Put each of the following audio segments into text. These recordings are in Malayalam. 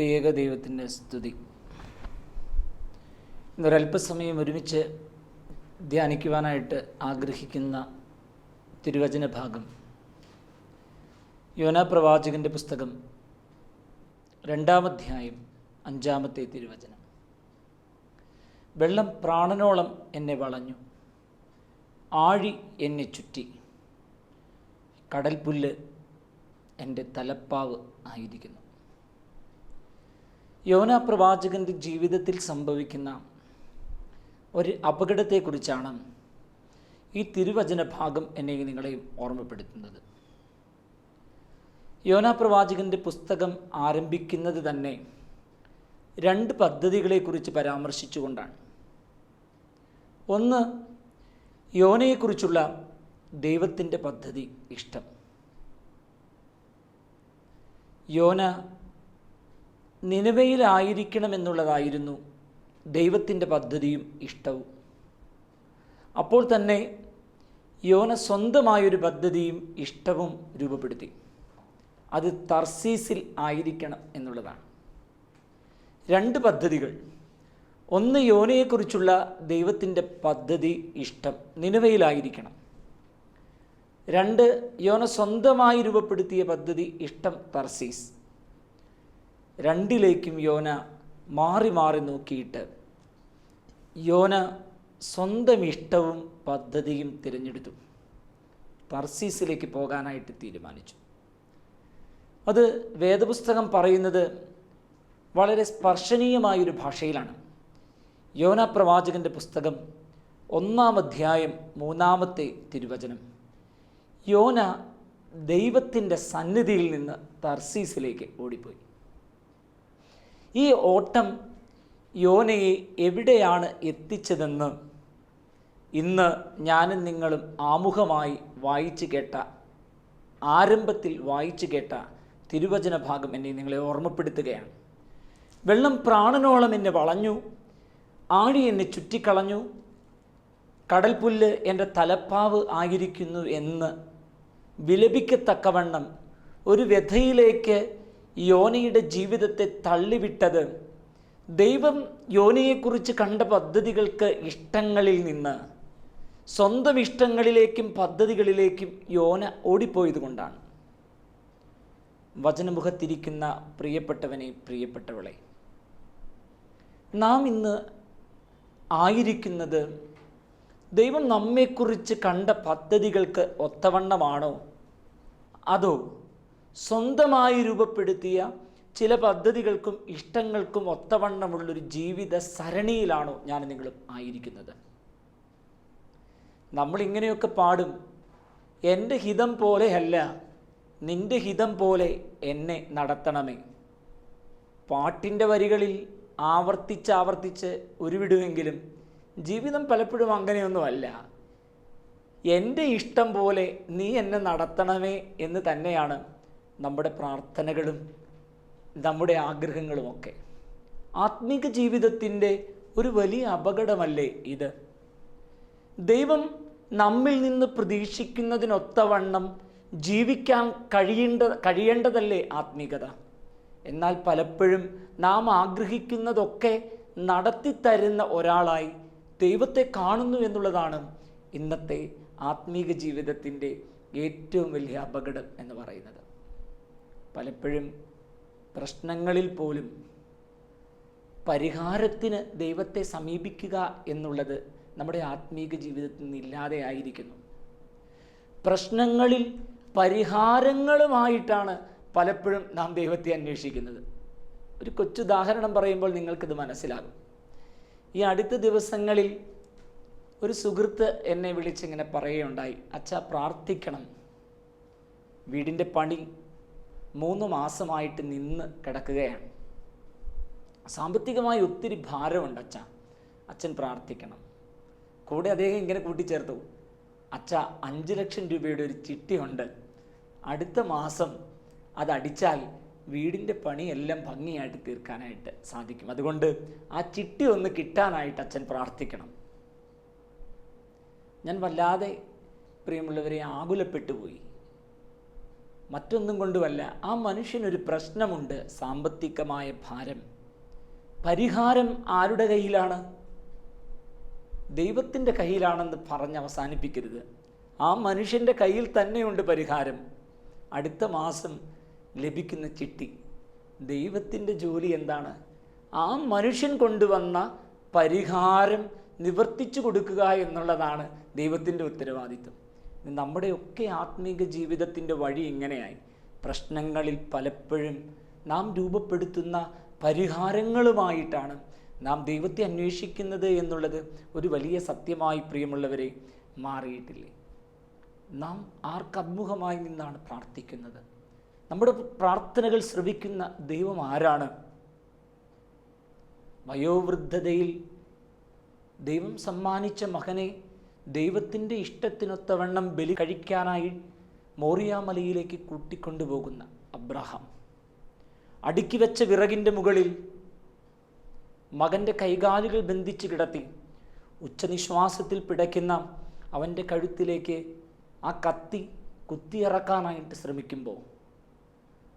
ത്രിയേക ദൈവത്തിന്റെ സ്തുതി. ഇന്നൊരല്പസമയം ഒരുമിച്ച് ധ്യാനിക്കുവാനായിട്ട് ആഗ്രഹിക്കുന്ന തിരുവചന ഭാഗം. യോന പ്രവാചകന്റെ പുസ്തകം രണ്ടാമധ്യായം അഞ്ചാമത്തെ തിരുവചനം. വെള്ളം പ്രാണനോളം എന്നെ വളഞ്ഞു. ആഴി എന്നെ ചുറ്റി. കടൽപുല്ല് എന്റെ തലപ്പാവ് ആയിരിക്കുന്നു. യോന പ്രവാചകന്റെ ജീവിതത്തിൽ സംഭവിക്കുന്ന ഒരു അപകടത്തെക്കുറിച്ചാണ് ഈ തിരുവചന ഭാഗം എന്നെ നിങ്ങളെയും ഓർമ്മപ്പെടുത്തുന്നത്. യോന പുസ്തകം ആരംഭിക്കുന്നത് തന്നെ രണ്ട് പദ്ധതികളെക്കുറിച്ച് പരാമർശിച്ചുകൊണ്ടാണ്. ഒന്ന് യോനയെക്കുറിച്ചുള്ള ദൈവത്തിന്റെ പദ്ധതി ഇഷ്ടം. യോന നിലവയിലായിരിക്കണമെന്നുള്ളതായിരുന്നു ദൈവത്തിന്റെ പദ്ധതിയും ഇഷ്ടവും. അപ്പോൾ തന്നെ യോന സ്വന്തമായൊരു പദ്ധതിയും ഇഷ്ടവും രൂപപ്പെടുത്തി. അത് തർസീസിൽ ആയിരിക്കണം എന്നുള്ളതാണ്. രണ്ട് പദ്ധതികൾ. ഒന്ന് യോനയെക്കുറിച്ചുള്ള ദൈവത്തിന്റെ പദ്ധതി ഇഷ്ടം നിലവയിലായിരിക്കണം. രണ്ട് യോന സ്വന്തമായി രൂപപ്പെടുത്തിയ പദ്ധതി ഇഷ്ടം തർസീസ്. രണ്ടിലേക്കും യോന മാറി മാറി നോക്കിയിട്ട് യോന സ്വന്തം ഇഷ്ടവും പദ്ധതിയും തിരഞ്ഞെടുത്തു. തർസീസിലേക്ക് പോകാനായിട്ട് തീരുമാനിച്ചു. അത് വേദപുസ്തകം പറയുന്നത് വളരെ സ്പർശനീയമായൊരു ഭാഷയിലാണ്. യോന പ്രവാചകന്റെ പുസ്തകം ഒന്നാം അധ്യായം മൂന്നാമത്തെ തിരുവചനം. യോന ദൈവത്തിന്റെ സന്നിധിയിൽ നിന്ന് തർസീസിലേക്ക് ഓടിപ്പോയി. ഈ ഓട്ടം യോനയെ എവിടെയാണ് എത്തിച്ചതെന്ന് ഇന്ന് ഞാനും നിങ്ങളും ആമുഖമായി വായിച്ചു കേട്ട ആരംഭത്തിൽ വായിച്ചു കേട്ട തിരുവചന ഭാഗം എന്നെ നിങ്ങളെ ഓർമ്മപ്പെടുത്തുകയാണ്. വെള്ളം പ്രാണനോളം എന്നെ വളഞ്ഞു ആഴി എന്നെ ചുറ്റിക്കളഞ്ഞു കടൽപുല്ല് എന്റെ തലപ്പാവ് ആയിരിക്കുന്നു എന്ന് വിലപിക്കത്തക്കവണ്ണം ഒരു വ്യഥയിലേക്ക് യോനയുടെ ജീവിതത്തെ തള്ളിവിട്ടത്. ദൈവം യോനയെക്കുറിച്ച് കണ്ട പദ്ധതികൾക്ക് ഇഷ്ടങ്ങളിൽ നിന്ന്. സ്വന്തം ഇഷ്ടങ്ങളിലേക്കും പദ്ധതികളിലേക്കും യോന ഓടിപ്പോയത് കൊണ്ടാണ് വചനമുഖത്തിരിക്കുന്ന പ്രിയപ്പെട്ടവനെ പ്രിയപ്പെട്ടവളെ നാം ഇന്ന് ആയിരിക്കുന്നത് ദൈവം നമ്മെക്കുറിച്ച് കണ്ട പദ്ധതികൾക്ക് ഒത്തവണ്ണമാണോ? അതോ സ്വന്തമായി രൂപപ്പെടുത്തിയ ചില പദ്ധതികൾക്കും ഇഷ്ടങ്ങൾക്കും ഒത്തവണ്ണമുള്ളൊരു ജീവിത സരണിയിലാണോ ഞാൻ നിങ്ങളും ആയിരിക്കുന്നത്. നമ്മളിങ്ങനെയൊക്കെ പാടും. എന്റെ ഹിതം പോലെയല്ല നിന്റെ ഹിതം പോലെ എന്നെ നടത്തണമേ. പാട്ടിന്റെ വരികളിൽ ആവർത്തിച്ച് ആവർത്തിച്ച് ഉരുവിടുമെങ്കിലും ജീവിതം പലപ്പോഴും അങ്ങനെയൊന്നുമല്ല. എന്റെ ഇഷ്ടം പോലെ നീ എന്നെ നടത്തണമേ എന്ന് തന്നെയാണ് നമ്മുടെ പ്രാർത്ഥനകളും നമ്മുടെ ആഗ്രഹങ്ങളുമൊക്കെ ആത്മീക ജീവിതത്തിന്റെ ഒരു വലിയ അപകടമല്ലേ ഇത്? ദൈവം നമ്മിൽ നിന്ന് പ്രതീക്ഷിക്കുന്നതിനൊത്തവണ്ണം ജീവിക്കാൻ കഴിയേണ്ട കഴിയേണ്ടതല്ലേ ആത്മീകത? എന്നാൽ പലപ്പോഴും നാം ആഗ്രഹിക്കുന്നതൊക്കെ നടത്തിത്തരുന്ന ഒരാളായി ദൈവത്തെ കാണുന്നു എന്നുള്ളതാണ് ഇന്നത്തെ ആത്മീക ജീവിതത്തിന്റെ ഏറ്റവും വലിയ അപകടം എന്ന് പറയുന്നത്. പലപ്പോഴും പ്രശ്നങ്ങളിൽ പോലും പരിഹാരത്തിന് ദൈവത്തെ സമീപിക്കുക എന്നുള്ളത് നമ്മുടെ ആത്മീക ജീവിതത്തിൽ നിന്ന് ഇല്ലാതെ ആയിരിക്കുന്നു. പ്രശ്നങ്ങളിൽ പരിഹാരങ്ങളുമായിട്ടാണ് പലപ്പോഴും നാം ദൈവത്തെ അന്വേഷിക്കുന്നത്. ഒരു കൊച്ചുദാഹരണം പറയുമ്പോൾ നിങ്ങൾക്കിത് മനസ്സിലാകും. ഈ അടുത്ത ദിവസങ്ങളിൽ ഒരു സുഹൃത്ത് എന്നെ വിളിച്ചിങ്ങനെ പറയുകയുണ്ടായി അച്ഛ പ്രാർത്ഥിക്കണം. വീടിന്റെ പണി മൂന്ന് മാസമായിട്ട് നിന്ന് കിടക്കുകയാണ്. സാമ്പത്തികമായി ഒത്തിരി ഭാരമുണ്ട് അച്ഛ. അച്ഛൻ പ്രാർത്ഥിക്കണം. കൂടെ അദ്ദേഹം ഇങ്ങനെ കൂട്ടിച്ചേർത്തു. അച്ഛ അഞ്ച് ലക്ഷം രൂപയുടെ ഒരു ചിട്ടിയുണ്ട്. അടുത്ത മാസം അതടിച്ചാൽ വീടിന്റെ പണിയെല്ലാം ഭംഗിയായിട്ട് തീർക്കാനായിട്ട് സാധിക്കും. അതുകൊണ്ട് ആ ചിട്ടി ഒന്ന് കിട്ടാനായിട്ട് അച്ഛൻ പ്രാർത്ഥിക്കണം. ഞാൻ വല്ലാതെ പ്രിയമുള്ളവരെ ആകുലപ്പെട്ടു പോയി മറ്റൊന്നും കൊണ്ടുമല്ല ആ മനുഷ്യനൊരു പ്രശ്നമുണ്ട് സാമ്പത്തികമായ ഭാരം. പരിഹാരം ആരുടെ കയ്യിലാണ്? ദൈവത്തിന്റെ കയ്യിലാണെന്ന് പറഞ്ഞ് അവസാനിപ്പിക്കരുത്. ആ മനുഷ്യന്റെ കയ്യിൽ തന്നെയുണ്ട് പരിഹാരം. അടുത്ത മാസം ലഭിക്കുന്ന ചിട്ടി. ദൈവത്തിന്റെ ജോലി എന്താണ്? ആ മനുഷ്യൻ കൊണ്ടുവന്ന പരിഹാരം നിവർത്തിച്ചു കൊടുക്കുക എന്നുള്ളതാണ് ദൈവത്തിന്റെ ഉത്തരവാദിത്വം. നമ്മുടെയൊക്കെ ആത്മീക ജീവിതത്തിന്റെ വഴി ഇങ്ങനെയായി. പ്രശ്നങ്ങളിൽ പലപ്പോഴും നാം രൂപപ്പെടുത്തുന്ന പരിഹാരങ്ങളുമായിട്ടാണ് നാം ദൈവത്തെ അന്വേഷിക്കുന്നത് എന്നുള്ളത് ഒരു വലിയ സത്യമായി പ്രിയമുള്ളവരെ മാറിയിട്ടില്ലേ? നാം ആർക്കഭിമുഖമായി നിന്നാണ് പ്രാർത്ഥിക്കുന്നത്? നമ്മുടെ പ്രാർത്ഥനകൾ ശ്രവിക്കുന്ന ദൈവം ആരാണ്? വയോവൃദ്ധതയിൽ ദൈവം സമ്മാനിച്ച മകനെ ദൈവത്തിന്റെ ഇഷ്ടത്തിനൊത്തവണ്ണം ബലി കഴിക്കാനായി മോറിയാമലയിലേക്ക് കൂട്ടിക്കൊണ്ടുപോകുന്ന അബ്രഹാം. അടുക്കി വെച്ച വിറകിന്റെ മുകളിൽ മകന്റെ കൈകാലുകൾ ബന്ധിച്ച് കിടത്തി ഉച്ചനിശ്വാസത്തിൽ പിടയ്ക്കുന്ന അവന്റെ കഴുത്തിലേക്ക് ആ കത്തി കുത്തിയിറക്കാനായിട്ട് ശ്രമിക്കുമ്പോൾ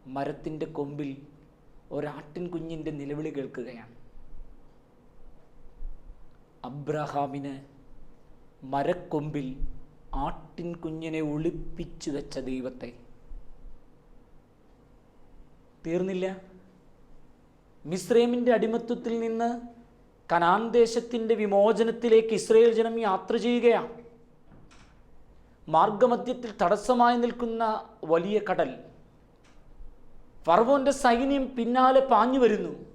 മരത്തിന്റെ കൊമ്പിൽ ഒരാട്ടിൻ കുഞ്ഞിന്റെ നിലവിളി കേൾക്കുകയാണ്. അബ്രഹാമിന് മരക്കൊമ്പിൽ ആട്ടിൻ കുഞ്ഞിനെ ഒളിപ്പിച്ചു വെച്ച ദൈവത്തെ. തീർന്നില്ല. മിസ്രൈമിന്റെ അടിമത്വത്തിൽ നിന്ന് കനാൻ ദേശത്തിന്റെ വിമോചനത്തിലേക്ക് ഇസ്രയേൽ ജനം യാത്ര ചെയ്യുകയാണ്. മാർഗമധ്യത്തിൽ തടസ്സമായി നിൽക്കുന്ന വലിയ കടൽ. ഫർവോന്റെ സൈന്യം പിന്നാലെ പാഞ്ഞു വരുന്നു.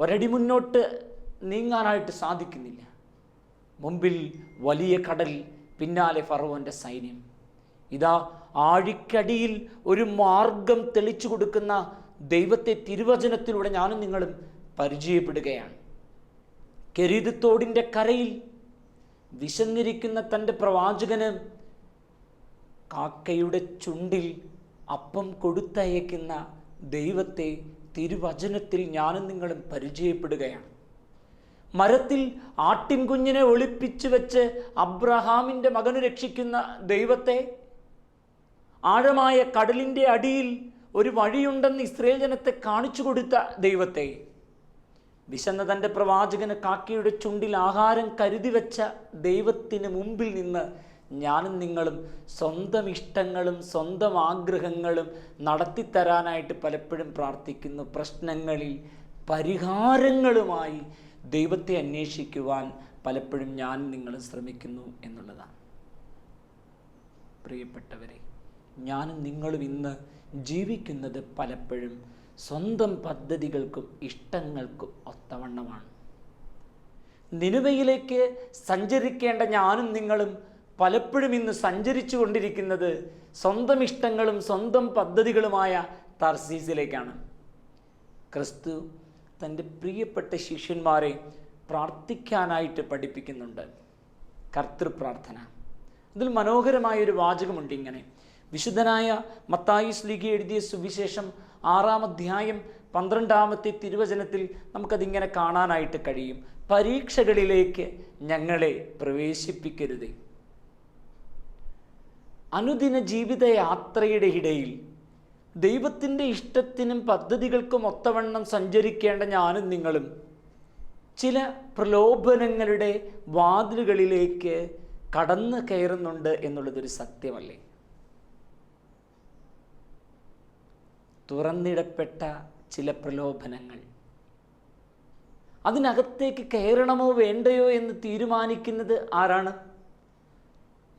ഒരടി മുന്നോട്ട് നീങ്ങാനായിട്ട് സാധിക്കുന്നില്ല. മുമ്പിൽ വലിയ കടൽ പിന്നാലെ ഫറവോന്റെ സൈന്യം. ഇതാ ആഴിക്കടിയിൽ ഒരു മാർഗം തെളിച്ചു കൊടുക്കുന്ന ദൈവത്തെ തിരുവചനത്തിലൂടെ ഞാനും നിങ്ങളും പരിചയപ്പെടുകയാണ്. കെരീതത്തോടിന്റെ കരയിൽ വിശന്നിരിക്കുന്ന തന്റെ പ്രവാചകന് കാക്കയുടെ ചുണ്ടിൽ അപ്പം കൊടുത്തയക്കുന്ന ദൈവത്തെ തിരുവചനത്തിൽ ഞാനും നിങ്ങളും പരിചയപ്പെടുകയാണ്. മരത്തിൽ ആട്ടിൻകുഞ്ഞിനെ ഒളിപ്പിച്ചു വെച്ച് അബ്രഹാമിന്റെ മകന് രക്ഷിക്കുന്ന ദൈവത്തെ ആഴമായ കടലിന്റെ അടിയിൽ ഒരു വഴിയുണ്ടെന്ന് ഇസ്രയേൽ ജനത്തെ കാണിച്ചു കൊടുത്ത ദൈവത്തെ. വിശന്ന തന്റെ പ്രവാചകന് കാക്കയുടെ ചുണ്ടിൽ ആഹാരം കരുതി വെച്ച ദൈവത്തിന് മുമ്പിൽ നിന്ന് ഞാനും നിങ്ങളും സ്വന്തം ഇഷ്ടങ്ങളും സ്വന്തം ആഗ്രഹങ്ങളും നടത്തിത്തരാനായിട്ട് പലപ്പോഴും പ്രാർത്ഥിക്കുന്നു. പ്രശ്നങ്ങളിൽ പരിഹാരങ്ങളുമായി ദൈവത്തെ അന്വേഷിക്കുവാൻ പലപ്പോഴും ഞാൻ നിങ്ങൾ ശ്രമിക്കുന്നു എന്നുള്ളതാണ്. പ്രിയപ്പെട്ടവരെ ഞാനും നിങ്ങളും ഇന്ന് ജീവിക്കുന്നത് പലപ്പോഴും സ്വന്തം പദ്ധതികൾക്കും ഇഷ്ടങ്ങൾക്കും ഒത്തവണ്ണമാണ്. നിനുവയിലേക്ക് സഞ്ചരിക്കേണ്ട ഞാനും നിങ്ങളും പലപ്പോഴും ഇന്ന് സഞ്ചരിച്ചു കൊണ്ടിരിക്കുന്നത് സ്വന്തം ഇഷ്ടങ്ങളും സ്വന്തം പദ്ധതികളുമായ തർസീസിലേക്കാണ്. ക്രിസ്തു തന്റെ പ്രിയപ്പെട്ട ശിഷ്യന്മാരെ പ്രാർത്ഥിക്കാനായിട്ട് പഠിപ്പിക്കുന്നുണ്ട്. കർത്തൃപ്രാർത്ഥന അതിൽ മനോഹരമായൊരു വാചകമുണ്ട് ഇങ്ങനെ. വിശുദ്ധനായ മത്തായി സ്ലീഗി എഴുതിയ സുവിശേഷം ആറാം അധ്യായം പന്ത്രണ്ടാമത്തെ തിരുവചനത്തിൽ നമുക്കതിങ്ങനെ കാണാനായിട്ട് കഴിയും. പരീക്ഷകളിലേക്ക് ഞങ്ങളെ പ്രവേശിപ്പിക്കരുത്. അനുദിന ജീവിത യാത്രയുടെ ഇടയിൽ ദൈവത്തിന്റെ ഇഷ്ടത്തിനും പദ്ധതികൾക്കും ഒത്തവണ്ണം സഞ്ചരിക്കേണ്ട ഞാനും നിങ്ങളും. ചില പ്രലോഭനങ്ങളുടെ വാതിലുകളിലേക്ക് കടന്നു കയറുന്നുണ്ട് എന്നുള്ളതൊരു സത്യമല്ലേ? തുറന്നിടപ്പെട്ട ചില പ്രലോഭനങ്ങൾ. അതിനകത്തേക്ക് കയറണമോ വേണ്ടയോ എന്ന് തീരുമാനിക്കുന്നത് ആരാണ്?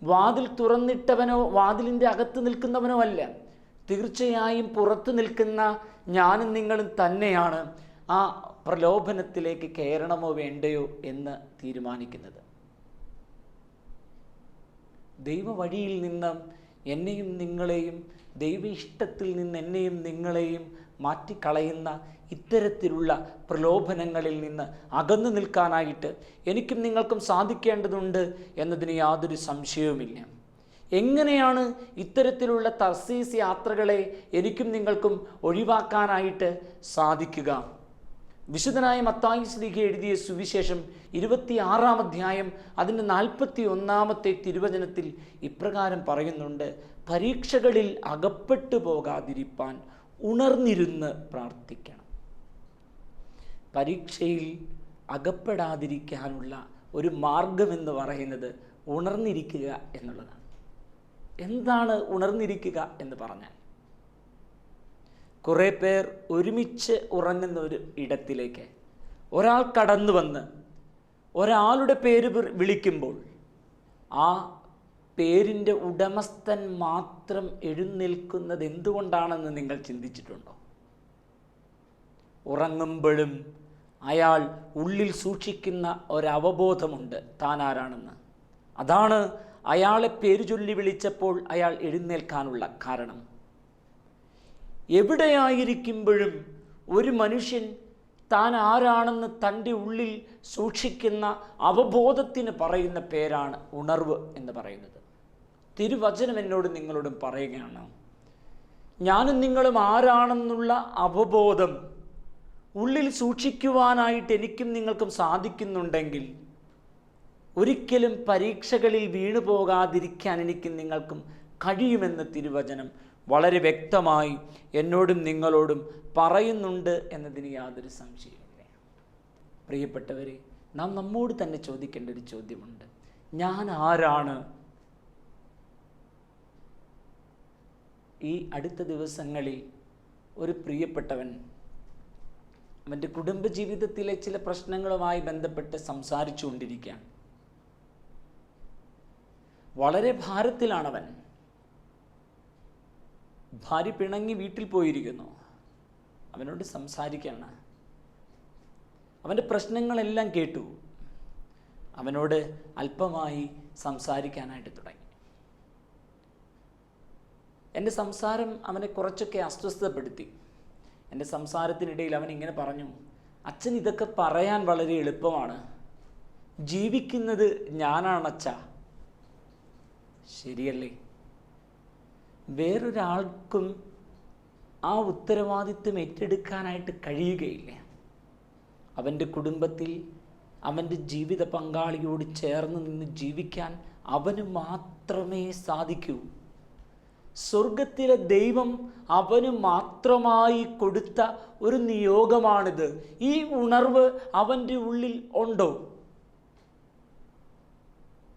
വാതിൽ തുറന്നിട്ടവനോ വാതിലിന്റെ അകത്ത് നിൽക്കുന്നവനോ അല്ല. തീർച്ചയായും പുറത്തു നിൽക്കുന്ന ഞാനും നിങ്ങളും തന്നെയാണ് ആ പ്രലോഭനത്തിലേക്ക് കയറണമോ വേണ്ടയോ എന്ന് തീരുമാനിക്കുന്നത്. ദൈവവഴിയിൽ നിന്ന് എന്നെയും നിങ്ങളെയും ദൈവ ഇഷ്ടത്തിൽ നിന്ന് എന്നെയും നിങ്ങളെയും മാറ്റിക്കളയുന്ന ഇത്തരത്തിലുള്ള പ്രലോഭനങ്ങളിൽ നിന്ന് അകന്നു നിൽക്കാനായിട്ട് എനിക്കും നിങ്ങൾക്കും സാധിക്കേണ്ടതുണ്ട് എന്നതിന് യാതൊരു സംശയവുമില്ല. എങ്ങനെയാണ് ഇത്തരത്തിലുള്ള തർസീസ് യാത്രകളെ എനിക്കും നിങ്ങൾക്കും ഒഴിവാക്കാനായിട്ട് സാധിക്കുക? വിശുദ്ധനായ മത്തായി ശ്രീഖ എഴുതിയ സുവിശേഷം ഇരുപത്തിയാറാം അധ്യായം അതിന്റെ നാൽപ്പത്തി ഒന്നാമത്തെ തിരുവചനത്തിൽ ഇപ്രകാരം പറയുന്നുണ്ട് പരീക്ഷകളിൽ അകപ്പെട്ടു പോകാതിരിപ്പാൻ ഉണർന്നിരുന്ന് പ്രാർത്ഥിക്കണം. പരീക്ഷയിൽ അകപ്പെടാതിരിക്കാനുള്ള ഒരു മാർഗമെന്ന് പറയുന്നത് ഉണർന്നിരിക്കുക എന്നുള്ളതാണ്. എന്താണ് ഉണർന്നിരിക്കുക എന്ന് പറഞ്ഞാൽ? കുറേ പേർ ഒരുമിച്ച് ഉറങ്ങുന്ന ഒരു ഇടത്തിലേക്ക് ഒരാൾ കടന്നു വന്ന് ഒരാളുടെ പേര് വിളിക്കുമ്പോൾ ആ പേരിന്റെ ഉടമസ്ഥൻ മാത്രം എഴുന്നേൽക്കുന്നത് എന്തുകൊണ്ടാണെന്ന് നിങ്ങൾ ചിന്തിച്ചിട്ടുണ്ടോ? ഉറങ്ങുമ്പോഴും അയാൾ ഉള്ളിൽ സൂക്ഷിക്കുന്ന ഒരവബോധമുണ്ട്. താൻ ആരാണെന്ന്. അതാണ് അയാളെ പേര് ചൊല്ലി വിളിച്ചപ്പോൾ അയാൾ എഴുന്നേൽക്കാനുള്ള കാരണം. എവിടെയായിരിക്കുമ്പോഴും ഒരു മനുഷ്യൻ താൻ ആരാണെന്ന് തന്റെ ഉള്ളിൽ സൂക്ഷിക്കുന്ന അവബോധത്തിന് പറയുന്ന പേരാണ് ഉണർവ് എന്ന് പറയുന്നത്. തിരുവചനം എന്നോട് നിങ്ങളോടും പറയുകയാണ് ഞാനും നിങ്ങളും ആരാണെന്നുള്ള അവബോധം ഉള്ളിൽ സൂക്ഷിക്കുവാനായിട്ട് എനിക്കും നിങ്ങൾക്കും സാധിക്കുന്നുണ്ടെങ്കിൽ ഒരിക്കലും പരീക്ഷകളിൽ വീണു പോകാതിരിക്കാൻ എനിക്ക് നിങ്ങൾക്കും കഴിയുമെന്ന് തിരുവചനം വളരെ വ്യക്തമായി എന്നോടും നിങ്ങളോടും പറയുന്നുണ്ട് എന്നതിന് യാതൊരു സംശയമില്ല പ്രിയപ്പെട്ടവരെ നാം നമ്മോട് തന്നെ ചോദിക്കേണ്ട ഒരു ചോദ്യമുണ്ട്. ഞാൻ ആരാണ്? ഈ അടുത്ത ദിവസങ്ങളിൽ ഒരു പ്രിയപ്പെട്ടവൻ അവന്റെ കുടുംബജീവിതത്തിലെ ചില പ്രശ്നങ്ങളുമായി ബന്ധപ്പെട്ട് സംസാരിച്ചു കൊണ്ടിരിക്കുകയാണ് വളരെ ഭാരത്തിലാണവൻ. ഭാര്യ പിണങ്ങി വീട്ടിൽ പോയിരിക്കുന്നു. അവനോട് സംസാരിക്കണം. അവന്റെ പ്രശ്നങ്ങളെല്ലാം കേട്ടു. അവനോട് അല്പമായി സംസാരിക്കാനായിട്ട് തുടങ്ങി. എന്റെ സംസാരം അവനെ കുറച്ചൊക്കെ അസ്വസ്ഥപ്പെടുത്തി. എന്റെ സംസാരത്തിനിടയിൽ അവൻ ഇങ്ങനെ പറഞ്ഞു അച്ഛൻ ഇതൊക്കെ പറയാൻ വളരെ എളുപ്പമാണ്. ജീവിക്കുന്നത് ഞാനാണച്ഛ ശരിയല്ലേ? വേറൊരാൾക്കും ആ ഉത്തരവാദിത്വം ഏറ്റെടുക്കാനായിട്ട് കഴിയുകയില്ല. അവന്റെ കുടുംബത്തിൽ അവന്റെ ജീവിത പങ്കാളിയോട് ചേർന്ന് നിന്ന് ജീവിക്കാൻ അവന് മാത്രമേ സാധിക്കൂ. സ്വർഗത്തിലെ ദൈവം അവന് മാത്രമായി കൊടുത്ത ഒരു നിയോഗമാണിത്. ഈ ഉണർവ് അവന്റെ ഉള്ളിൽ ഉണ്ടോ?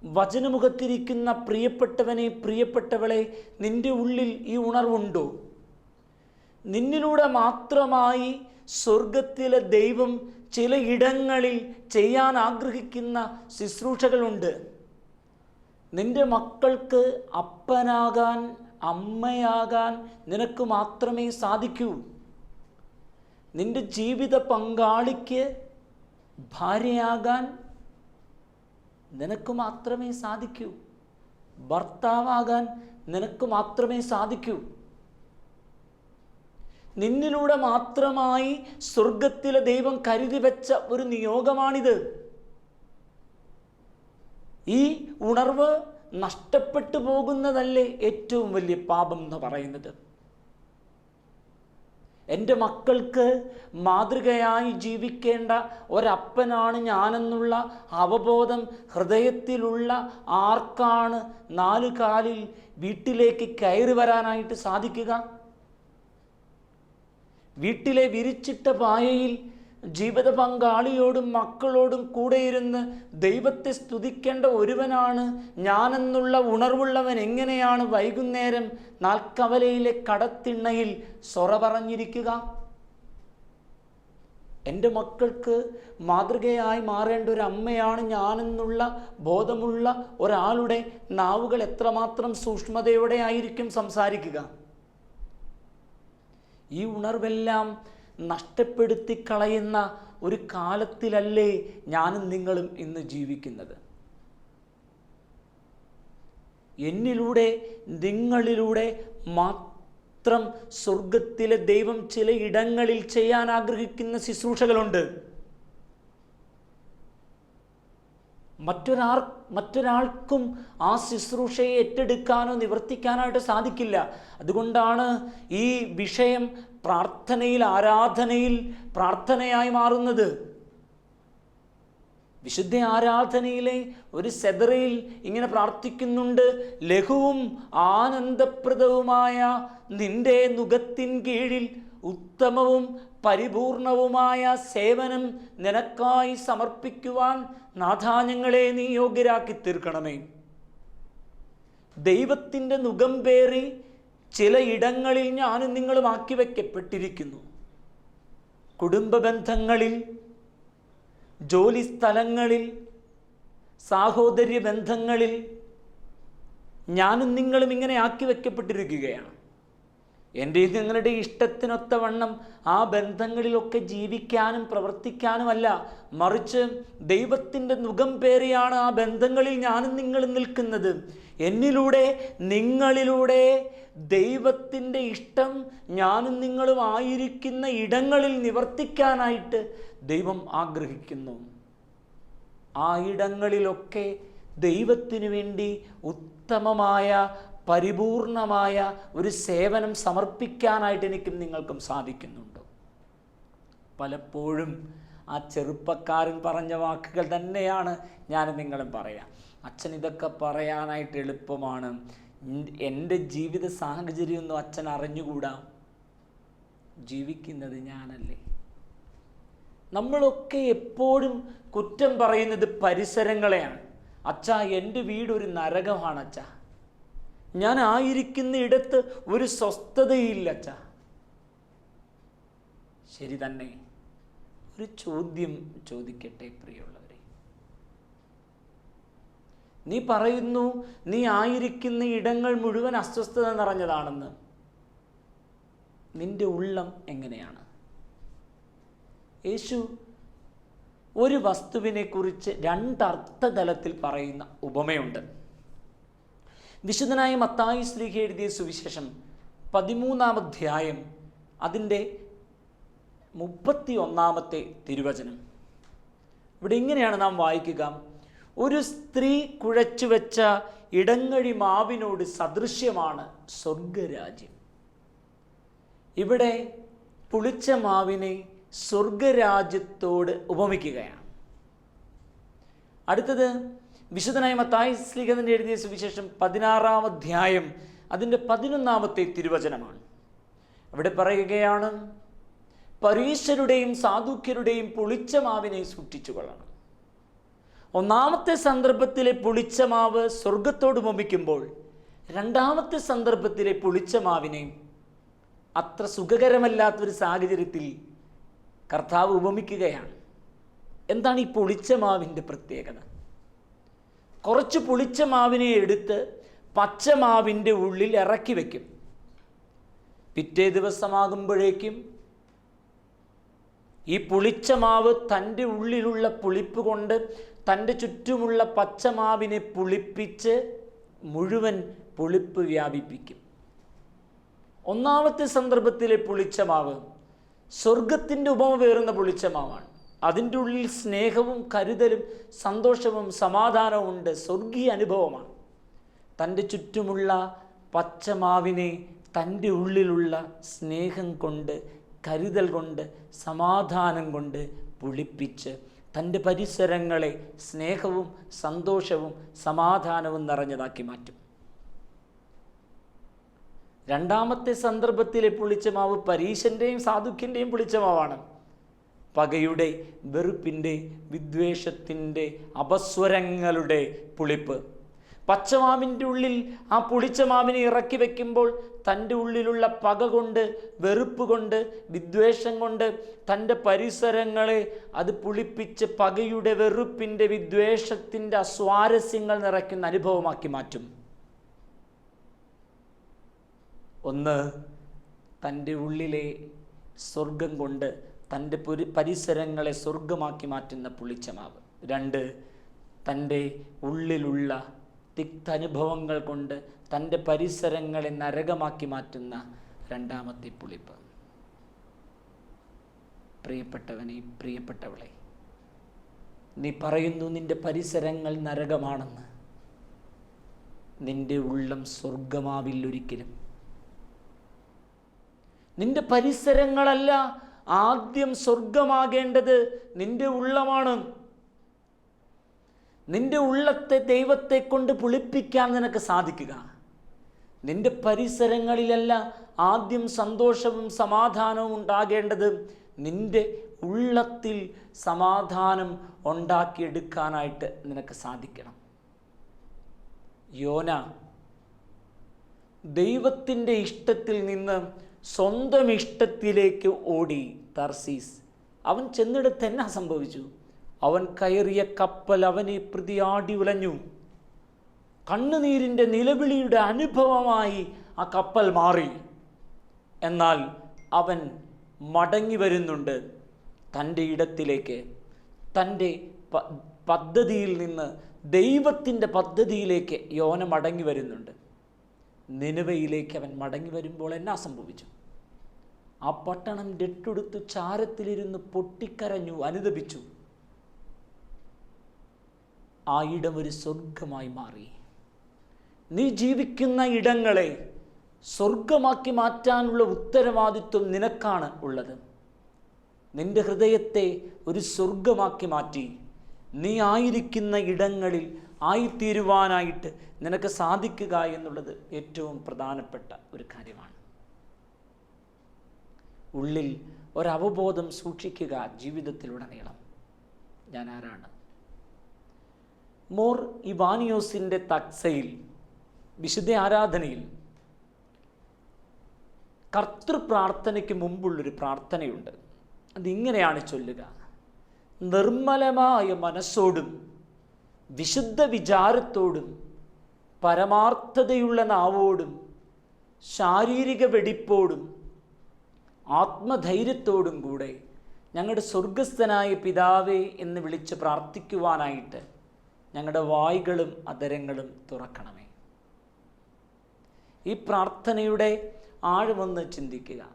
വചനമുഖത്തിരിക്കുന്ന പ്രിയപ്പെട്ടവനെ പ്രിയപ്പെട്ടവളെ നിന്റെ ഉള്ളിൽ ഈ ഉണർവുണ്ടോ? നിന്നിലൂടെ മാത്രമായി സ്വർഗത്തിലെ ദൈവം ചില ഇടങ്ങളിൽ ചെയ്യാൻ ആഗ്രഹിക്കുന്ന ശുശ്രൂഷകളുണ്ട്. നിന്റെ മക്കൾക്ക് അപ്പനാകാൻ അമ്മയാകാൻ നിനക്ക് മാത്രമേ സാധിക്കൂ. നിന്റെ ജീവിത പങ്കാളിക്ക് ഭാര്യയാകാൻ നിനക്ക് മാത്രമേ സാധിക്കൂ. ഭർത്താവാകാൻ നിനക്ക് മാത്രമേ സാധിക്കൂ. നിന്നിലൂടെ മാത്രമായി സ്വർഗത്തിലെ ദൈവം കരുതി വെച്ച ഒരു നിയോഗമാണിത്. ഈ ഉണർവ് നഷ്ടപ്പെട്ടു പോകുന്നതല്ലേ ഏറ്റവും വലിയ പാപം എന്ന് പറയുന്നത്. എന്റെ മക്കൾക്ക് മാതൃകയായി ജീവിക്കേണ്ട ഒരപ്പനാണ് ഞാനെന്നുള്ള അവബോധം ഹൃദയത്തിലുള്ള ആർക്കാണ് നാലു കാലിൽ വീട്ടിലേക്ക് കയറി വരാനായിട്ട് സാധിക്കുക? വീട്ടിലെ വിരിച്ചിട്ട പായയിൽ ജീവിത പങ്കാളിയോടും മക്കളോടും കൂടെ ഇരുന്ന് ദൈവത്തെ സ്തുതിക്കേണ്ട ഒരുവനാണ് ഞാനെന്നുള്ള ഉണർവുള്ളവൻ എങ്ങനെയാണ് വൈകുന്നേരം നാൽക്കവലയിലെ കടത്തിണ്ണയിൽ സൊറ പറഞ്ഞിരിക്കുക? എന്റെ മക്കൾക്ക് മാതൃകയായി മാറേണ്ട ഒരു അമ്മയാണ് ഞാനെന്നുള്ള ബോധമുള്ള ഒരാളുടെ നാവുകൾ എത്രമാത്രം സൂക്ഷ്മതയോടെ ആയിരിക്കും സംസാരിക്കുക? ഈ ഉണർവെല്ലാം നഷ്ടപ്പെടുത്തി കളയുന്ന ഒരു കാലത്തിലല്ലേ ഞാനും നിങ്ങളും ഇന്ന് ജീവിക്കുന്നത്. എന്നിലൂടെ നിങ്ങളിലൂടെ മാത്രം സ്വർഗത്തിലെ ദൈവം ചില ഇടങ്ങളിൽ ചെയ്യാൻ ആഗ്രഹിക്കുന്ന ശുശ്രൂഷകളുണ്ട്. മറ്റൊരാൾ മറ്റൊരാൾക്കും ആ ശുശ്രൂഷയെ ഏറ്റെടുക്കാനോ നിവർത്തിക്കാനായിട്ട് സാധിക്കില്ല. അതുകൊണ്ടാണ് ഈ വിഷയം പ്രാർത്ഥനയിൽ ആരാധനയിൽ പ്രാർത്ഥനയായി മാറുന്നത്. വിശുദ്ധ ആരാധനയിലെ ഒരു സെതറയിൽ ഇങ്ങനെ പ്രാർത്ഥിക്കുന്നുണ്ട് ലഘുവും ആനന്ദപ്രദവുമായ നിന്റെ നുഖത്തിൻ കീഴിൽ ഉത്തമവും പരിപൂർണവുമായ സേവനം നിനക്കായി സമർപ്പിക്കുവാൻ നാഥാന്യങ്ങളെ നീ യോഗ്യരാക്കി തീർക്കണമേ ദൈവത്തിന്റെ നുഖം പേറി ചിലയിടങ്ങളിൽ ഞാനും നിങ്ങളും ആക്കി വയ്ക്കപ്പെട്ടിരിക്കുന്നു കുടുംബ ബന്ധങ്ങളിൽ ജോലി സ്ഥലങ്ങളിൽ സാഹോദര്യ ബന്ധങ്ങളിൽ ഞാനും നിങ്ങളും ഇങ്ങനെ ആക്കി വയ്ക്കപ്പെട്ടിരിക്കുകയാണ് എന്റെയും നിങ്ങളുടെ ഇഷ്ടത്തിനൊത്തവണ്ണം ആ ബന്ധങ്ങളിലൊക്കെ ജീവിക്കാനും പ്രവർത്തിക്കാനുമല്ല മറിച്ച് ദൈവത്തിന്റെ മുഖം പേറിയാണ് ആ ബന്ധങ്ങളിൽ ഞാനും നിങ്ങളും നിൽക്കുന്നത്. എന്നിലൂടെ നിങ്ങളിലൂടെ ദൈവത്തിന്റെ ഇഷ്ടം ഞാനും നിങ്ങളും ആയിരിക്കുന്ന ഇടങ്ങളിൽ നിവർത്തിക്കാനായിട്ട് ദൈവം ആഗ്രഹിക്കുന്നു. ആ ഇടങ്ങളിലൊക്കെ ദൈവത്തിനു വേണ്ടി ഉത്തമമായ പരിപൂർണമായ ഒരു സേവനം സമർപ്പിക്കാനായിട്ട് എനിക്കും നിങ്ങൾക്കും സാധിക്കുന്നുണ്ട്. പലപ്പോഴും ആ ചെറുപ്പക്കാരൻ പറഞ്ഞ വാക്കുകൾ തന്നെയാണ് ഞാൻ നിങ്ങളും പറയാം. അച്ഛൻ ഇതൊക്കെ പറയാനായിട്ട് എളുപ്പമാണ്. എന്റെ ജീവിത സാഹചര്യമൊന്നും അച്ഛൻ അറിഞ്ഞുകൂടാ? ജീവിക്കുന്നത് ഞാനല്ലേ. നമ്മളൊക്കെ എപ്പോഴും കുറ്റം പറയുന്നത് പരിസരങ്ങളെയാണ്. അച്ഛാ എന്റെ വീട് ഒരു നരകമാണ് അച്ഛാ. ഞാൻ ആയിരിക്കുന്ന ഇടത്ത് ഒരു സ്വസ്ഥതയില്ല അച്ഛാ. ശരി തന്നെ. ഒരു ചോദ്യം ചോദിക്കട്ടെ പ്രിയമുള്ളവരെ നീ പറയുന്നു നീ ആയിരിക്കുന്ന ഇടങ്ങൾ മുഴുവൻ അസ്വസ്ഥത നിറഞ്ഞതാണെന്ന്. നിന്റെ ഉള്ളം എങ്ങനെയാണ്? യേശു ഒരു വസ്തുവിനെക്കുറിച്ച് രണ്ടർത്ഥതലത്തിൽ പറയുന്ന ഉപമയുണ്ട്. വിശുദ്ധനായ മത്തായി ശ്രീഹ എഴുതിയ സുവിശേഷം പതിമൂന്നാം അധ്യായം അതിന്റെ മുപ്പത്തി ഒന്നാമത്തെ തിരുവചനം. ഇവിടെ ഇങ്ങനെയാണ് നാം വായിക്കുക. ഒരു സ്ത്രീ കുഴച്ചു വെച്ച ഇടങ്ങഴി മാവിനോട് സദൃശ്യമാണ് സ്വർഗരാജ്യം. ഇവിടെ പുളിച്ച മാവിനെ സ്വർഗരാജ്യത്തോട് ഉപമിക്കുകയാണ്. അടുത്തത് വിശുദ്ധനായ മത്തായി സ്ലീഹതന്റെ എഴുതിയ സുവിശേഷം പതിനാറാം അധ്യായം അതിന്റെ പതിനൊന്നാമത്തെ തിരുവചനമാണ്. അവിടെ പറയുകയാണ് പരീശരുടെയും സാധുക്യരുടെയും പുളിച്ച മാവിനെ സൂക്ഷിച്ചു കൊള്ളണം ഒന്നാമത്തെ സന്ദർഭത്തിലെ പുളിച്ച മാവ് സ്വർഗത്തോട് ഉപമിക്കുമ്പോൾ രണ്ടാമത്തെ സന്ദർഭത്തിലെ പുളിച്ച മാവിനെ അത്ര സുഖകരമല്ലാത്തൊരു സാഹചര്യത്തിൽ കർത്താവ് ഉപമിക്കുകയാണ്. എന്താണ് ഈ പുളിച്ച മാവിന്റെ പ്രത്യേകത? കുറച്ച് പുളിച്ച മാവിനെ എടുത്ത് പച്ചമാവിന്റെ ഉള്ളിൽ ഇറക്കി വയ്ക്കും പിറ്റേ ദിവസമാകുമ്പോഴേക്കും ഈ പുളിച്ച മാവ് തന്റെ ഉള്ളിലുള്ള പുളിപ്പ് കൊണ്ട് തന്റെ ചുറ്റുമുള്ള പച്ചമാവിനെ പുളിപ്പിച്ച് മുഴുവൻ പുളിപ്പ് വ്യാപിപ്പിക്കും. ഒന്നാമത്തെ സന്ദർഭത്തിലെ പുളിച്ച മാവ് സ്വർഗത്തിന്റെ ഉപമ പേറുന്ന പുളിച്ച മാവാണ്. അതിന്റെ ഉള്ളിൽ സ്നേഹവും കരുതലും സന്തോഷവും സമാധാനവും ഉണ്ട്. സ്വർഗീയ അനുഭവമാണ്. തന്റെ ചുറ്റുമുള്ള പച്ചമാവിനെ തന്റെ ഉള്ളിലുള്ള സ്നേഹം കൊണ്ട് കരുതൽ കൊണ്ട് സമാധാനം കൊണ്ട് പുളിപ്പിച്ച് തന്റെ പരിസരങ്ങളെ സ്നേഹവും സന്തോഷവും സമാധാനവും നിറഞ്ഞതാക്കി മാറ്റും. രണ്ടാമത്തെ സന്ദർഭത്തിലെ പുളിച്ചമാവ് പരീശന്റെയും സാധുക്കിന്റെയും പുളിച്ചമാവാണ് പകയുടെ വെറുപ്പിന്റെ വിദ്വേഷത്തിന്റെ അപസ്വരങ്ങളുടെ പുളിപ്പ്. പച്ചമാവിന്റെ ഉള്ളിൽ ആ പുളിച്ചമാവിനെ ഇറക്കി വെക്കുമ്പോൾ തന്റെ ഉള്ളിലുള്ള പക കൊണ്ട് വെറുപ്പ് കൊണ്ട് വിദ്വേഷം കൊണ്ട് തന്റെ പരിസരങ്ങളെ അത് പുളിപ്പിച്ച് പകയുടെ വെറുപ്പിന്റെ വിദ്വേഷത്തിന്റെ അസ്വാരസ്യങ്ങൾ നിറയ്ക്കുന്ന അനുഭവമാക്കി മാറ്റും. ഒന്ന് തന്റെ ഉള്ളിലെ സ്വർഗം കൊണ്ട് തന്റെ പരിസരങ്ങളെ സ്വർഗമാക്കി മാറ്റുന്ന പുളിച്ചമാവ്. രണ്ട് തന്റെ ഉള്ളിലുള്ള തിക്തനുഭവങ്ങൾ കൊണ്ട് തന്റെ പരിസരങ്ങളെ നരകമാക്കി മാറ്റുന്ന രണ്ടാമത്തെ പുളിപ്പ്. പ്രിയപ്പെട്ടവനെ പ്രിയപ്പെട്ടവളെ നീ പറയുന്നു നിന്റെ പരിസരങ്ങൾ നരകമാണെന്ന്. നിന്റെ ഉള്ളം സ്വർഗമാവില്ലൊരിക്കലും നിന്റെ പരിസരങ്ങളല്ല ആദ്യം സ്വർഗമാകേണ്ടത് നിന്റെ ഉള്ളമാണ്. നിന്റെ ഉള്ളത്തെ ദൈവത്തെ കൊണ്ട് പുളിപ്പിക്കാൻ നിനക്ക് സാധിക്കുക. നിന്റെ പരിസരങ്ങളിലല്ല ആദ്യം സന്തോഷവും സമാധാനവും ഉണ്ടാകേണ്ടത് നിന്റെ ഉള്ളത്തിൽ സമാധാനം ഉണ്ടാക്കിയെടുക്കാനായിട്ട് നിനക്ക് സാധിക്കണം. യോന ദൈവത്തിന്റെ ഇഷ്ടത്തിൽ നിന്ന് സ്വന്തം ഇഷ്ടത്തിലേക്ക് ഓടി തർസീസ്. അവൻ ചെന്നിടത്ത് എന്നാ സംഭവിച്ചു? അവൻ കയറിയ കപ്പൽ അവനെ പ്രതി ആടി ഉലഞ്ഞു. കണ്ണുനീരിന്റെ നിലവിളിയുടെ അനുഭവമായി ആ കപ്പൽ മാറി. എന്നാൽ അവൻ മടങ്ങി വരുന്നുണ്ട് തന്റെ ഇടത്തിലേക്ക്. തന്റെ പദ്ധതിയിൽ നിന്ന് ദൈവത്തിന്റെ പദ്ധതിയിലേക്ക് യോന മടങ്ങി വരുന്നുണ്ട്. നിലവയിലേക്ക് അവൻ മടങ്ങി വരുമ്പോൾ എന്നാ സംഭവിച്ചു? ആ പട്ടണം രട്ടെടുത്ത് ചാരത്തിലിരുന്ന് പൊട്ടിക്കരഞ്ഞു അനുദപിച്ചു. ആ ഇടം ഒരു സ്വർഗമായി മാറി. നീ ജീവിക്കുന്ന ഇടങ്ങളെ സ്വർഗമാക്കി മാറ്റാനുള്ള ഉത്തരവാദിത്വം നിനക്കാണ് ഉള്ളത്. നിന്റെ ഹൃദയത്തെ ഒരു സ്വർഗമാക്കി മാറ്റി. നീ ആയിരിക്കുന്ന ഇടങ്ങളിൽ ആയിത്തീരുവാനായിട്ട് നിനക്ക് സാധിക്കുക എന്നുള്ളത് ഏറ്റവും പ്രധാനപ്പെട്ട ഒരു കാര്യമാണ്. ഉള്ളിൽ ഒരവബോധം സൂക്ഷിക്കുക ജീവിതത്തിലുടനീളം. ഞാൻ ആരാണ്? മോർ ഇവാനിയോസിന്റെ തക്സയിൽ വിശുദ്ധ ആരാധനയിൽ കർത്തൃ പ്രാർത്ഥനയ്ക്ക് മുമ്പുള്ളൊരു പ്രാർത്ഥനയുണ്ട്. അതിങ്ങനെയാണ് ചൊല്ലുക. നിർമ്മലമായ മനസ്സോടും വിശുദ്ധ വിചാരത്തോടും പരമാർത്ഥതയുള്ള നാവോടും ശാരീരിക വെടിപ്പോടും ആത്മധൈര്യത്തോടും കൂടെ ഞങ്ങളുടെ സ്വർഗസ്ഥനായ പിതാവേ എന്ന് വിളിച്ച് പ്രാർത്ഥിക്കുവാനായിട്ട് ഞങ്ങളുടെ വായ്കളും അതരങ്ങളും തുറക്കണമേ. ഈ പ്രാർത്ഥനയുടെ ആഴമൊന്ന് ചിന്തിക്കുക.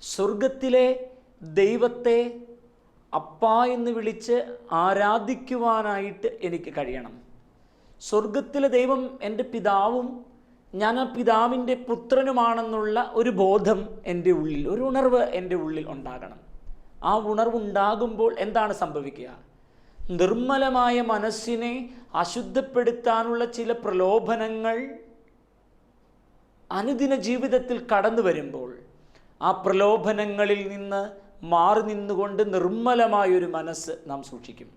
സ്വർഗത്തിലെ ദൈവത്തെ അപ്പ എന്ന് വിളിച്ച് ആരാധിക്കുവാനായിട്ട് എനിക്ക് കഴിയണം. സ്വർഗത്തിലെ ദൈവം എന്റെ പിതാവും ഞാൻ ആ പിതാവിന്റെ പുത്രനുമാണെന്നുള്ള ഒരു ബോധം എന്റെ ഉള്ളിൽ ഒരു ഉണർവ് എന്റെ ഉള്ളിൽ ഉണ്ടാകണം. ആ ഉണർവ് ഉണ്ടാകുമ്പോൾ എന്താണ് സംഭവിക്കുക? നിർമ്മലമായ മനസ്സിനെ അശുദ്ധപ്പെടുത്താനുള്ള ചില പ്രലോഭനങ്ങൾ അനുദിന ജീവിതത്തിൽ കടന്നു വരുമ്പോൾ ആ പ്രലോഭനങ്ങളിൽ നിന്ന് മാറി നിന്നുകൊണ്ട് നിർമ്മലമായൊരു മനസ്സ് നാം സൂക്ഷിക്കും.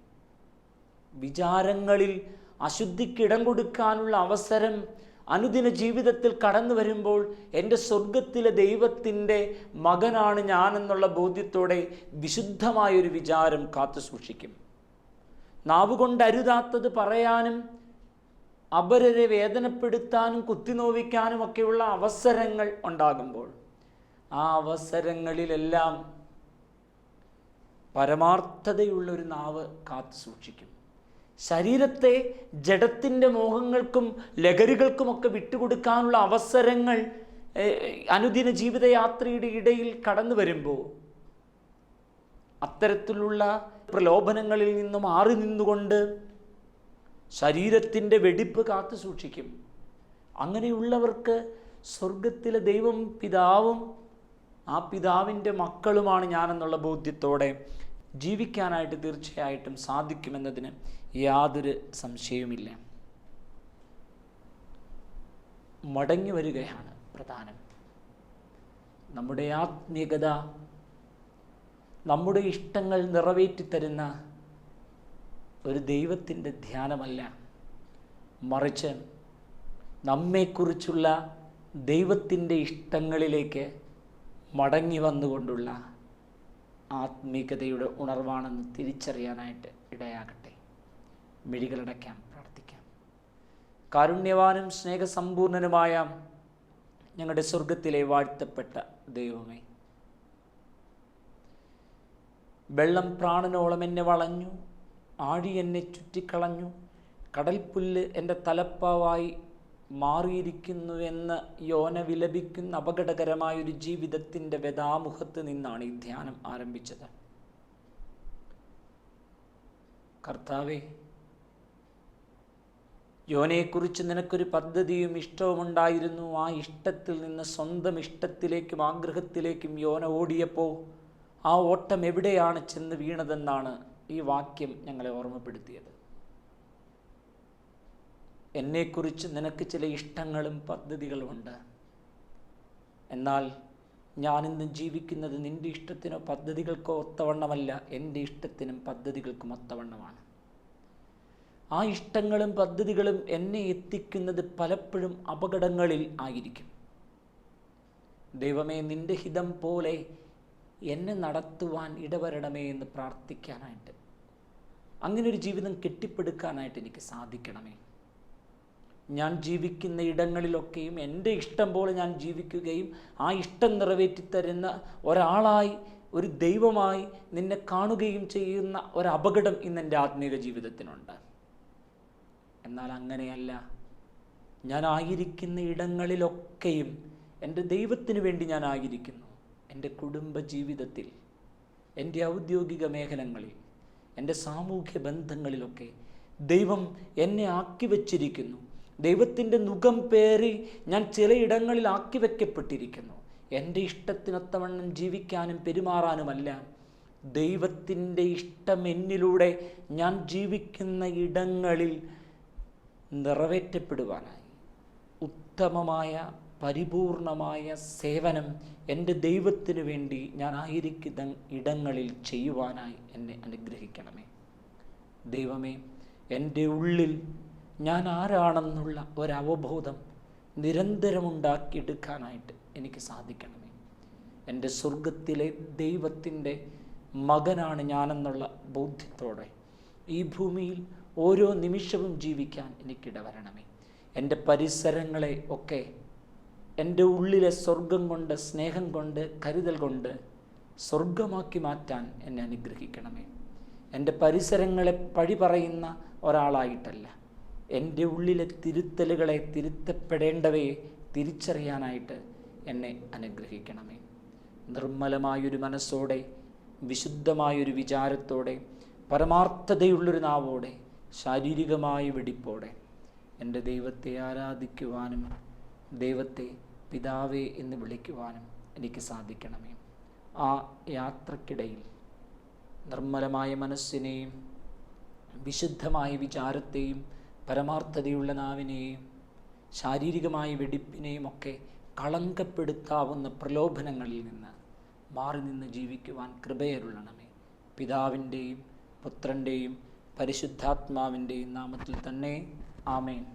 വിചാരങ്ങളിൽ അശുദ്ധിക്ക് ഇടം കൊടുക്കാനുള്ള അവസരം അനുദിന ജീവിതത്തിൽ കടന്നു വരുമ്പോൾ എന്റെ സ്വർഗത്തിലെ ദൈവത്തിന്റെ മകനാണ് ഞാനെന്നുള്ള ബോധ്യത്തോടെ വിശുദ്ധമായൊരു വിചാരം കാത്തു സൂക്ഷിക്കും. നാവുകൊണ്ട് അരുതാത്തത് പറയാനും അപരരെ വേദനപ്പെടുത്താനും കുത്തിനോവിക്കാനും ഒക്കെയുള്ള അവസരങ്ങൾ ഉണ്ടാകുമ്പോൾ ആ അവസരങ്ങളിലെല്ലാം പരമാർത്ഥതയുള്ള ഒരു നാവ് കാത്തു സൂക്ഷിക്കും. ശരീരത്തെ ജഡത്തിന്റെ മോഹങ്ങൾക്കും ലഹരികൾക്കുമൊക്കെ വിട്ടുകൊടുക്കാനുള്ള അവസരങ്ങൾ അനുദിന ജീവിതയാത്രയുടെ ഇടയിൽ കടന്നു വരുമ്പോൾ അത്തരത്തിലുള്ള പ്രലോഭനങ്ങളിൽ നിന്നും മാറി നിന്നുകൊണ്ട് ശരീരത്തിന്റെ വെടിപ്പ് കാത്തു സൂക്ഷിക്കും. അങ്ങനെയുള്ളവർക്ക് സ്വർഗത്തിലെ ദൈവം പിതാവും ആ പിതാവിന്റെ മക്കളുമാണ് ഞാനെന്നുള്ള ബോധ്യത്തോടെ ജീവിക്കാനായിട്ട് തീർച്ചയായിട്ടും സാധിക്കുമെന്നതിന് യാതൊരു സംശയവുമില്ല. മടങ്ങി വരികയാണ് പ്രധാനം. നമ്മുടെ ആത്മീയത നമ്മുടെ ഇഷ്ടങ്ങൾ നിറവേറ്റിത്തരുന്ന ഒരു ദൈവത്തിന്റെ ധ്യാനമല്ല. മറിച്ച് നമ്മെക്കുറിച്ചുള്ള ദൈവത്തിന്റെ ഇഷ്ടങ്ങളിലേക്ക് മടങ്ങി വന്നുകൊണ്ടുള്ള ആത്മീകതയുടെ ഉണർവാണെന്ന് തിരിച്ചറിയാനായിട്ട് ഇടയാകട്ടെ. മിഴികളടയ്ക്കാം പ്രാർത്ഥിക്കാം. കാരുണ്യവാനും സ്നേഹസമ്പൂർണനുമായ ഞങ്ങളുടെ സ്വർഗത്തിലെ വാഴ്ത്തപ്പെട്ട ദൈവമേ വെള്ളം പ്രാണനോളം എന്നെ വളഞ്ഞു ആഴി എന്നെ ചുറ്റിക്കളഞ്ഞു കടൽപ്പുല്ല് എന്റെ തലപ്പാവായി മാറിയിരിക്കുന്നുവെന്ന് യോന വിലപിക്കുന്ന അപകടകരമായൊരു ജീവിതത്തിന്റെ വ്യതാമുഖത്ത് നിന്നാണ് ഈ ധ്യാനം ആരംഭിച്ചത്. കർത്താവേ യോനയെക്കുറിച്ച് നിനക്കൊരു പദ്ധതിയും ഇഷ്ടവും ഉണ്ടായിരുന്നു ആ ഇഷ്ടത്തിൽ നിന്ന് സ്വന്തം ഇഷ്ടത്തിലേക്കും ആഗ്രഹത്തിലേക്കും യോന ഓടിയപ്പോൾ ആ ഓട്ടം എവിടെയാണ് ചെന്ന് വീണതെന്നാണ് ഈ വാക്യം ഞങ്ങളെ ഓർമ്മപ്പെടുത്തിയത്. എന്നെക്കുറിച്ച് നിനക്ക് ചില ഇഷ്ടങ്ങളും പദ്ധതികളുമുണ്ട്. എന്നാൽ ഞാനിന്ന് ജീവിക്കുന്നത് നിന്റെ ഇഷ്ടത്തിനോ പദ്ധതികൾക്കോ ഒത്തവണ്ണമല്ല എന്റെ ഇഷ്ടത്തിനും പദ്ധതികൾക്കും ഒത്തവണ്ണമാണ്. ആ ഇഷ്ടങ്ങളും പദ്ധതികളും എന്നെ എത്തിക്കുന്നത് പലപ്പോഴും അപകടങ്ങളിൽ ആയിരിക്കും. ദൈവമേ നിന്റെ ഹിതം പോലെ എന്നെ നടത്തുവാൻ ഇടവരണമേ എന്ന് പ്രാർത്ഥിക്കാനായിട്ട്. അങ്ങനെ ഒരു ജീവിതം കെട്ടിപ്പടുക്കാനായിട്ട് എനിക്ക് സാധിക്കണമേ. ഞാൻ ജീവിക്കുന്ന ഇടങ്ങളിലൊക്കെയും എന്റെ ഇഷ്ടം പോലെ ഞാൻ ജീവിക്കുകയും ആ ഇഷ്ടം നിറവേറ്റിത്തരുന്ന ഒരാളായി ഒരു ദൈവമായി നിന്നെ കാണുകയും ചെയ്യുന്ന ഒരപകടം ഇന്ന് എന്റെ ആത്മീക ജീവിതത്തിനുണ്ട്. എന്നാൽ അങ്ങനെയല്ല. ഞാൻ ആയിരിക്കുന്ന ഇടങ്ങളിലൊക്കെയും എന്റെ ദൈവത്തിന് വേണ്ടി ഞാൻ ആയിരിക്കുന്നു. എന്റെ കുടുംബ ജീവിതത്തിൽ എന്റെ ഔദ്യോഗിക മേഖലകളിൽ എന്റെ സാമൂഹ്യ ബന്ധങ്ങളിലൊക്കെ ദൈവം എന്നെ ആക്കി വച്ചിരിക്കുന്നു ദൈവത്തിന്റെ മുഖം പേറി ഞാൻ ചിലയിടങ്ങളിൽ ആക്കി വയ്ക്കപ്പെട്ടിരിക്കുന്നു എന്റെ ഇഷ്ടത്തിനൊത്തവണ്ണം ജീവിക്കാനും പെരുമാറാനുമല്ല ദൈവത്തിന്റെ ഇഷ്ടം എന്നിലൂടെ ഞാൻ ജീവിക്കുന്ന ഇടങ്ങളിൽ നിറവേറ്റപ്പെടുവാനായി. ഉത്തമമായ പരിപൂർണമായ സേവനം എന്റെ ദൈവത്തിന് വേണ്ടി ഞാൻ ആയിരിക്കുന്ന ഇടങ്ങളിൽ ചെയ്യുവാനായി എന്നെ അനുഗ്രഹിക്കണമേ. ദൈവമേ എന്റെ ഉള്ളിൽ ഞാൻ ആരാണെന്നുള്ള ഒരവബോധം നിരന്തരമുണ്ടാക്കിയെടുക്കാനായിട്ട് എനിക്ക് സാധിക്കണമേ. എന്റെ സ്വർഗത്തിലെ ദൈവത്തിന്റെ മകനാണ് ഞാനെന്നുള്ള ബോധ്യത്തോടെ ഈ ഭൂമിയിൽ ഓരോ നിമിഷവും ജീവിക്കാൻ എനിക്കിടവരണമേ എന്റെ പരിസരങ്ങളെ ഒക്കെ എന്റെ ഉള്ളിലെ സ്വർഗം കൊണ്ട് സ്നേഹം കൊണ്ട് കരുതൽ കൊണ്ട് സ്വർഗമാക്കി മാറ്റാൻ എന്നെ അനുഗ്രഹിക്കണമേ. എന്റെ പരിസരങ്ങളെ പഴി പറയുന്ന ഒരാളായിട്ടല്ല. എന്റെ ഉള്ളിലെ തിരുത്തലുകളെ തിരുത്തപ്പെടേണ്ടവയെ തിരിച്ചറിയാനായിട്ട് എന്നെ അനുഗ്രഹിക്കണമേ. നിർമ്മലമായൊരു മനസ്സോടെ വിശുദ്ധമായൊരു വിചാരത്തോടെ പരമാർത്ഥതയുള്ളൊരു നാവോടെ ശാരീരികമായ വെടിപ്പോടെ എന്റെ ദൈവത്തെ ആരാധിക്കുവാനും ദൈവത്തെ പിതാവേ എന്ന് വിളിക്കുവാനും എനിക്ക് സാധിക്കണമേ. ആ യാത്രക്കിടയിൽ നിർമ്മലമായ മനസ്സിനെയും വിശുദ്ധമായ വിചാരത്തെയും പരമാർത്ഥതയുള്ള നാവിനെയും ശാരീരികമായ വെടിപ്പിനെയും ഒക്കെ കളങ്കപ്പെടുത്താവുന്ന പ്രലോഭനങ്ങളിൽ നിന്ന് മാറി നിന്ന് ജീവിക്കുവാൻ കൃപയരുള്ളണമേ പിതാവിന്റെയും പുത്രന്റെയും പരിശുദ്ധാത്മാവിന്റെയും നാമത്തിൽ തന്നെ ആമേൻ.